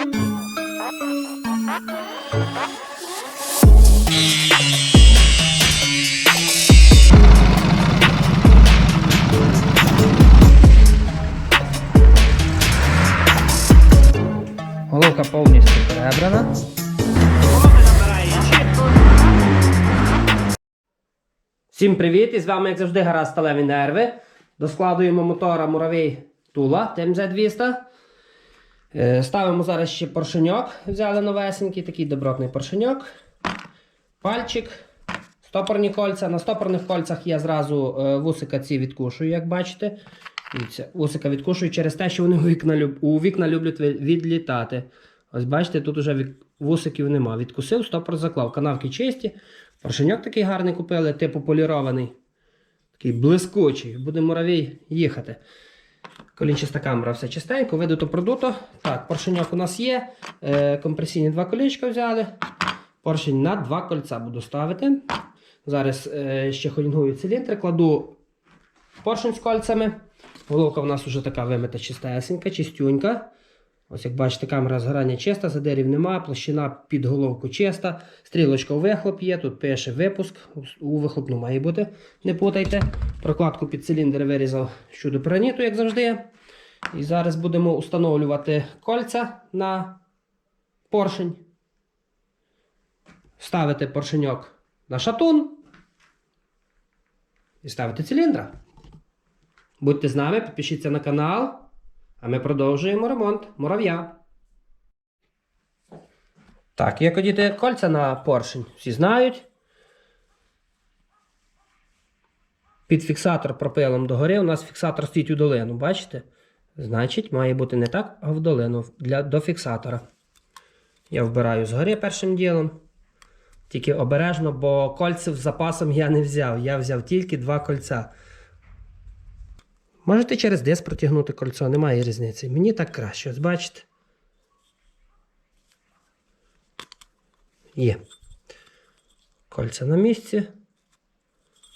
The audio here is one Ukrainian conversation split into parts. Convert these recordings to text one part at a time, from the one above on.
Головка повністю перебрана. Всім привіт! І з вами, як завжди, гара сталеві нерви. Доскладуємо мотора муравей Тула ТМЗ-200. Е, Ставимо зараз ще поршеньок. Взяли новесенький, такий добротний поршеньок. Пальчик. Стопорні кольця. На стопорних кольцях я зразу е, вусика ці відкушую, як бачите. Дивіться, вусика відкушую через те, що вони у вікна, люб... у вікна люблять відлітати. Ось бачите, тут уже вік- вусиків нема. Відкусив, стопор заклав. Канавки чисті. Поршеньок такий гарний купили, типу полірований. Такий блискучий. Буде муравій їхати. Колінчаста камера, все чистенько, видуто продуто. Так, поршеньок у нас є. Е, компресійні два колічка взяли. Поршень на два кольця буду ставити. Зараз е, ще ходінгую циліндр, кладу поршень з кольцями. Головка у нас вже така вимита чистесенька, чистюнька. Ось як бачите, камера згорання чиста, задерів нема, площина під головку чиста, стрілочка у вихлоп є, тут пише випуск, у вихлопну має бути, не путайте. Прокладку під циліндр вирізав щодо піраніту, як завжди. І зараз будемо встановлювати кольця на поршень. Ставити поршеньок на шатун і ставити циліндра. Будьте з нами, підпишіться на канал, а ми продовжуємо ремонт мурав'я. Так, як одіти кольця на поршень, всі знають. Під фіксатор пропилом догори. У нас фіксатор стоїть у долину, бачите? Значить, має бути не так, а в долину для, до фіксатора. Я вбираю згори першим ділом. Тільки обережно, бо кольців з запасом я не взяв. Я взяв тільки два кольця. Можете через диск протягнути кольцо, немає різниці. Мені так краще, ось бачите. Є. Кольця на місці.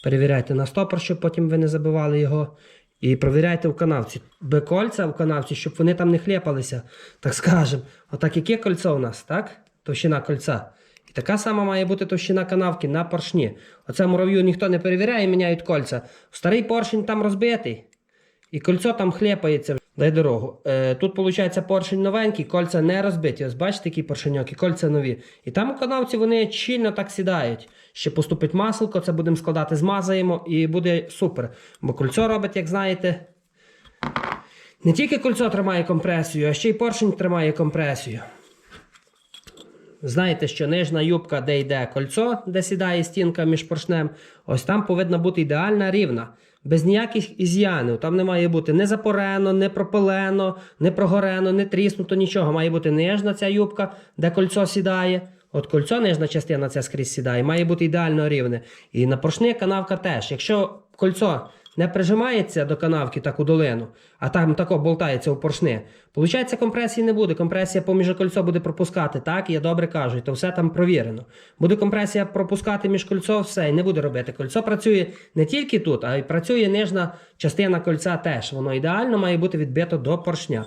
Перевіряйте на стопор, щоб потім ви не забивали його. І провіряйте в канавці. Бе кольця в канавці, щоб вони там не хлєпалися. Так скажемо. Отак яке кольцо у нас, так? Товщина кольця. І така сама має бути товщина канавки на поршні. Оце мурав'ю ніхто не перевіряє, міняють кольця. Старий поршень там розбитий. І кольцо там хлєпається. Дай дорогу. Е, тут, виходить, поршень новенький, кольця не розбиті. Ось бачите, які поршеньок, і кольця нові. І там у канавці вони щільно так сідають. Ще поступить масло, це будемо складати, змазаємо і буде супер. Бо кольцо робить, як знаєте. Не тільки кольцо тримає компресію, а ще й поршень тримає компресію. Знаєте, що нижня юбка, де йде кольцо, де сідає стінка між поршнем, ось там повинна бути ідеальна рівна. Без ніяких із'янів. Там не має бути не запорено, не пропилено, не прогорено, не тріснуто, нічого. Має бути нижна ця юбка, де кольцо сідає. От кольцо, нижна частина ця скрізь сідає, має бути ідеально рівне. І на поршні канавка теж. Якщо кольцо не прижимається до канавки так у долину, а там тако болтається у поршни, Получається, компресії не буде. Компресія поміж кольцо буде пропускати. Так, я добре кажу, то все там провірено. Буде компресія пропускати між кольцо, все, і не буде робити. Кольцо працює не тільки тут, а й працює нижна частина кольця теж. Воно ідеально має бути відбито до поршня.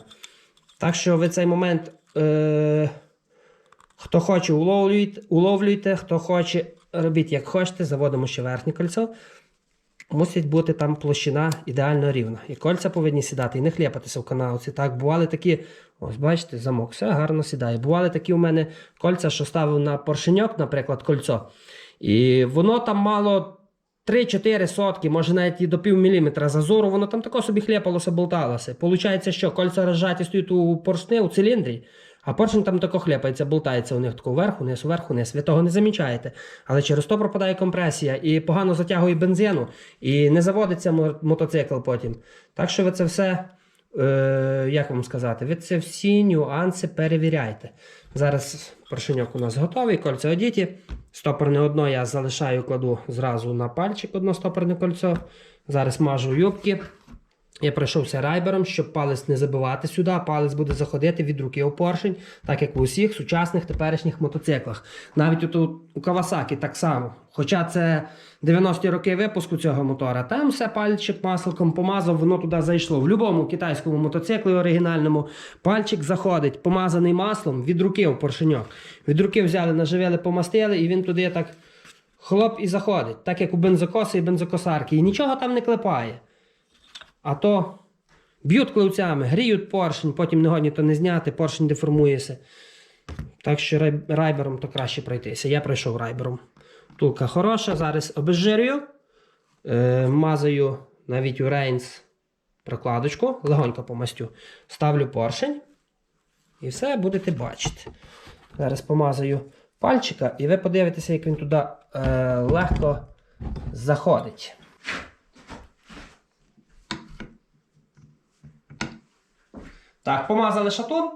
Так що ви цей момент, е- хто хоче, уловлюйте, уловлюйте, хто хоче, робіть як хочете, заводимо ще верхнє кольцо. Мусить бути там площина ідеально рівна. І кольця повинні сідати і не хліпатися в канавці. Так, бували такі, ось бачите, замок, все гарно сідає. Бували такі у мене кольця, що ставив на поршеньок, наприклад, кольцо. І воно там мало 3-4 сотки, може навіть і до пів міліметра зазору, воно там тако собі хліпалося, болталося. Получається, що кольця розжаті стоять у поршні, у циліндрі. А поршень там тако хляпається, болтається у них тако вверх, вниз, вверх, вниз. Ви того не замічаєте. Але через то пропадає компресія і погано затягує бензину, і не заводиться мотоцикл потім. Так що ви це все, е, як вам сказати, ви це всі нюанси перевіряйте. Зараз поршеньок у нас готовий, кольцо одіті. Стопорне одно я залишаю, кладу зразу на пальчик одно стопорне кольцо. Зараз мажу юбки. Я пройшовся райбером, щоб палець не забивати сюди, а палець буде заходити від руки у поршень, так як у усіх сучасних теперішніх мотоциклах. Навіть от у, у Кавасакі так само. Хоча це 90-ті роки випуску цього мотора, там все пальчик масликом помазав, воно туди зайшло. В будь-якому китайському мотоциклі оригінальному пальчик заходить, помазаний маслом від руки у поршеньок. Від руки взяли, наживили, помастили, і він туди так хлоп і заходить, так як у бензокоси і бензокосарки. І нічого там не клепає. А то б'ють клевцями, гріють поршень, потім не годні то не зняти, поршень деформується. Так що райбером то краще пройтися. Я пройшов райбером. Тулка хороша, зараз обезжирюю, е, мазаю навіть у рейнс прокладочку, легонько помастю. Ставлю поршень. І все будете бачити. Зараз помазаю пальчика, і ви подивитеся, як він туди е, легко заходить. Так, помазали шатун.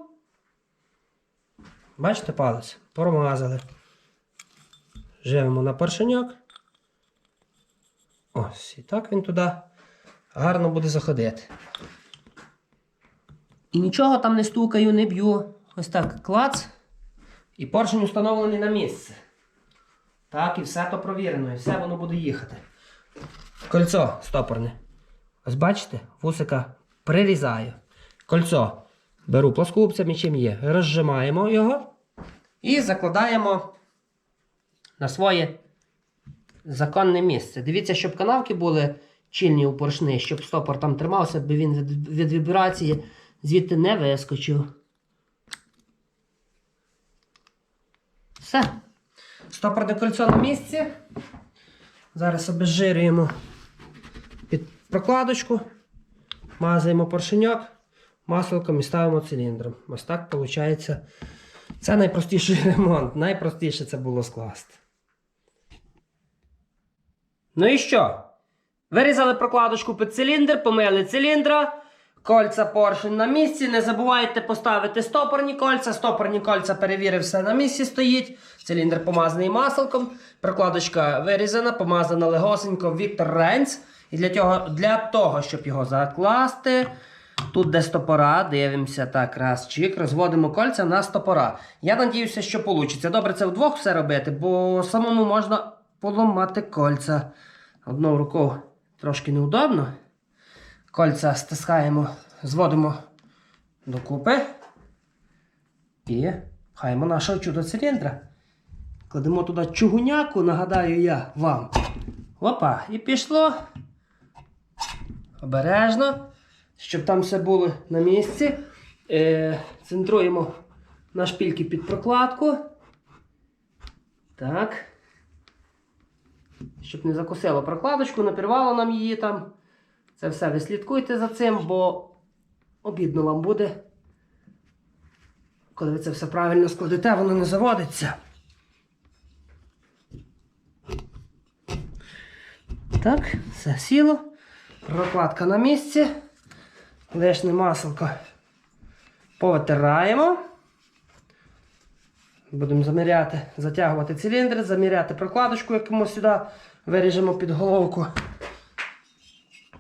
Бачите палець? Промазали. Живемо на поршеньок. Ось, і так він туди гарно буде заходити. І нічого там не стукаю, не б'ю. Ось так клац. І поршень установлений на місце. Так, і все то провірено, і все воно буде їхати. Кольцо стопорне. Ось бачите, вусика прирізаю. Кольцо беру плоскогубцями, чим є. Розжимаємо його і закладаємо на своє законне місце. Дивіться, щоб канавки були чільні у поршни, щоб стопор там тримався, аби він від, від вібрації звідти не вискочив. Все. Стопорне кольцо на місці. Зараз обезжирюємо під прокладочку, мазаємо поршеньок, масликом і ставимо циліндром. Ось так виходить. Це найпростіший ремонт. Найпростіше це було скласти. Ну і що? Вирізали прокладочку під циліндр, помили циліндра. Кольця поршень на місці. Не забувайте поставити стопорні кольця. Стопорні кольця перевірив, все на місці стоїть. Циліндр помазаний маслом. Прокладочка вирізана, помазана легосенько Віктор Ренц. І для того, для того, щоб його закласти, тут де стопора, дивимося так, раз, чик, розводимо кольця на стопора. Я надіюся, що вийде. Добре це вдвох все робити, бо самому можна поламати кольця. Одною рукою трошки неудобно. Кольця стискаємо, зводимо докупи і пхаємо нашого чудо-циліндра. Кладемо туди чугуняку, нагадаю я вам. Опа, і пішло. Обережно, щоб там все було на місці. Е, центруємо на шпільки під прокладку. Так. Щоб не закусило прокладочку, не pirвало нам її там. Це все ви слідкуйте за цим, бо обідно вам буде. Коли ви це все правильно складете, воно не заводиться. Так, все сіло. Прокладка на місці. Лишнє масло повитираємо. Будемо заміряти, затягувати циліндр, заміряти прокладочку, яку ми сюди виріжемо під головку.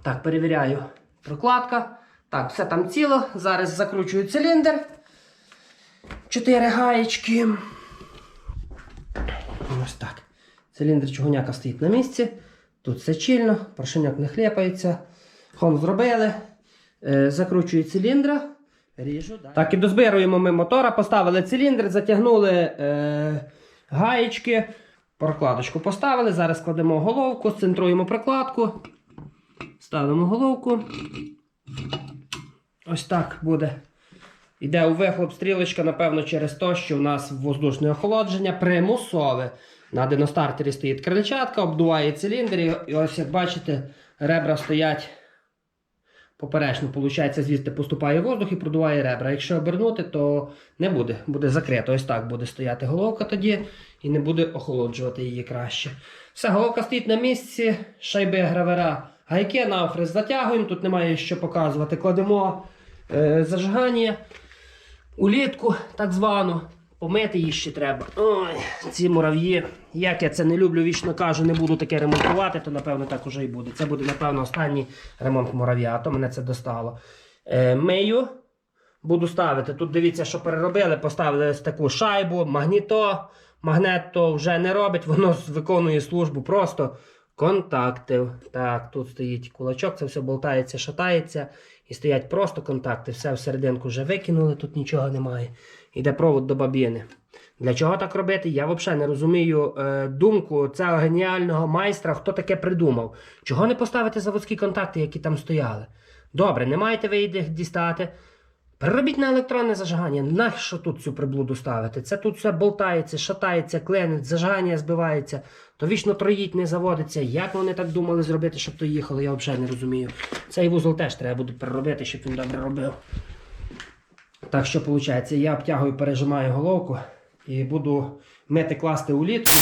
Так, перевіряю прокладка. Так, все там ціло. Зараз закручую циліндр. Чотири гаєчки. Ось так. Циліндр чугуняка стоїть на місці. Тут все чільно, поршеньок не хліпається. Хон зробили. Е, закручую циліндра. Ріжу. Так, і дозбируємо ми мотора, поставили циліндр, затягнули е, гаєчки. Прокладочку поставили. Зараз кладемо головку, центруємо прокладку. Ставимо головку. Ось так буде. Йде у вихлоп стрілочка, напевно, через те, що в нас воздушне охолодження примусове. На диностартері стоїть крильчатка, обдуває циліндр, і ось як бачите, ребра стоять поперечно. Получається, звідти поступає воздух і продуває ребра. Якщо обернути, то не буде. Буде закрито. Ось так буде стояти головка тоді і не буде охолоджувати її краще. Все, головка стоїть на місці, шайби гравера. Гайки навфрез затягуємо, тут немає що показувати. Кладемо е, зажигання, улітку так звану. Помити її ще треба. Ой, ці мурав'ї. Як я це не люблю, вічно кажу, не буду таке ремонтувати, то напевно так уже і буде. Це буде, напевно, останній ремонт мурав'я, а то мене це достало. Е, мию. Буду ставити. Тут дивіться, що переробили, поставили ось таку шайбу, магніто. Магнет то вже не робить, воно виконує службу просто контакти. Так, тут стоїть кулачок, це все болтається, шатається. І стоять просто контакти. Все всерединку вже викинули, тут нічого немає. Іде провод до бабіни. Для чого так робити? Я взагалі не розумію е, думку цього геніального майстра, хто таке придумав. Чого не поставити заводські контакти, які там стояли? Добре, не маєте ви їх дістати. Переробіть на електронне зажигання. Нащо тут цю приблуду ставити? Це тут все болтається, шатається, клинить, зажигання збивається, то вічно троїть не заводиться. Як вони так думали зробити, щоб то їхало, я взагалі не розумію. Цей вузол теж треба буде переробити, щоб він добре робив. Так що виходить, я обтягую, пережимаю головку і буду мити класти у літру.